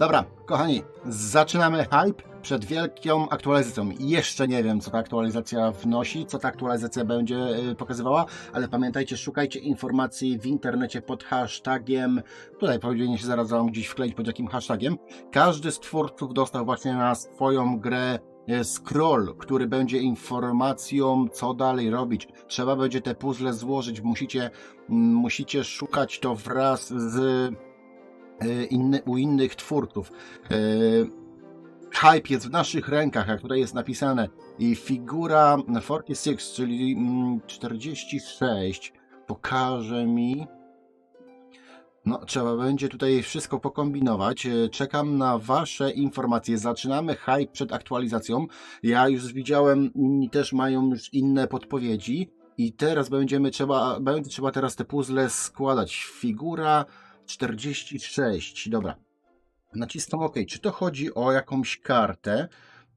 Dobra, kochani, zaczynamy hype przed wielką aktualizacją. Jeszcze nie wiem, co ta aktualizacja wnosi, co ta aktualizacja będzie y, pokazywała, ale pamiętajcie, szukajcie informacji w internecie pod hashtagiem. Tutaj powinien się zaraz gdzieś wkleić pod jakim hashtagiem. Każdy z twórców dostał właśnie na swoją grę e, scroll, który będzie informacją, co dalej robić. Trzeba będzie te puzzle złożyć, musicie, mm, musicie szukać to wraz z inny, u innych twórców. E, Hype jest w naszych rękach, jak tutaj jest napisane. I figura 46, czyli mm, 46, pokaże mi. No, trzeba będzie tutaj wszystko pokombinować. E, Czekam na Wasze informacje. Zaczynamy hype przed aktualizacją. Ja już widziałem, inni też mają już inne podpowiedzi. I teraz będziemy trzeba, będzie trzeba teraz te puzzle składać. Figura 46. Dobra. Naciskam OK. Czy to chodzi o jakąś kartę?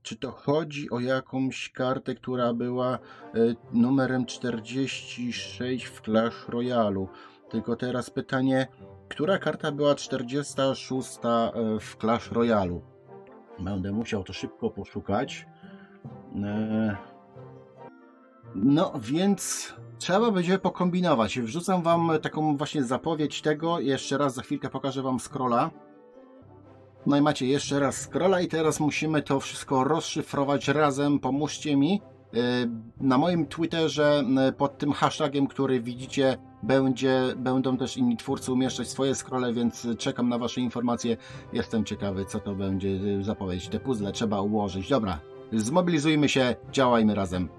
Czy to chodzi o jakąś kartę, która była y, numerem 46 w Clash Royale? Tylko teraz pytanie, która karta była 46 y, w Clash Royale? Będę musiał to szybko poszukać. E, No więc trzeba będzie pokombinować. Wrzucam wam taką właśnie zapowiedź tego. Jeszcze raz za chwilkę pokażę wam scrolla. No i macie jeszcze raz scrolla i teraz musimy to wszystko rozszyfrować razem. Pomóżcie mi. Yy, Na moim Twitterze pod tym hashtagiem, który widzicie, będzie, będą też inni twórcy umieszczać swoje scrolle, więc czekam na Wasze informacje. Jestem ciekawy, co to będzie yy, zapowiedź. Te puzzle trzeba ułożyć. Dobra, zmobilizujmy się, działajmy razem.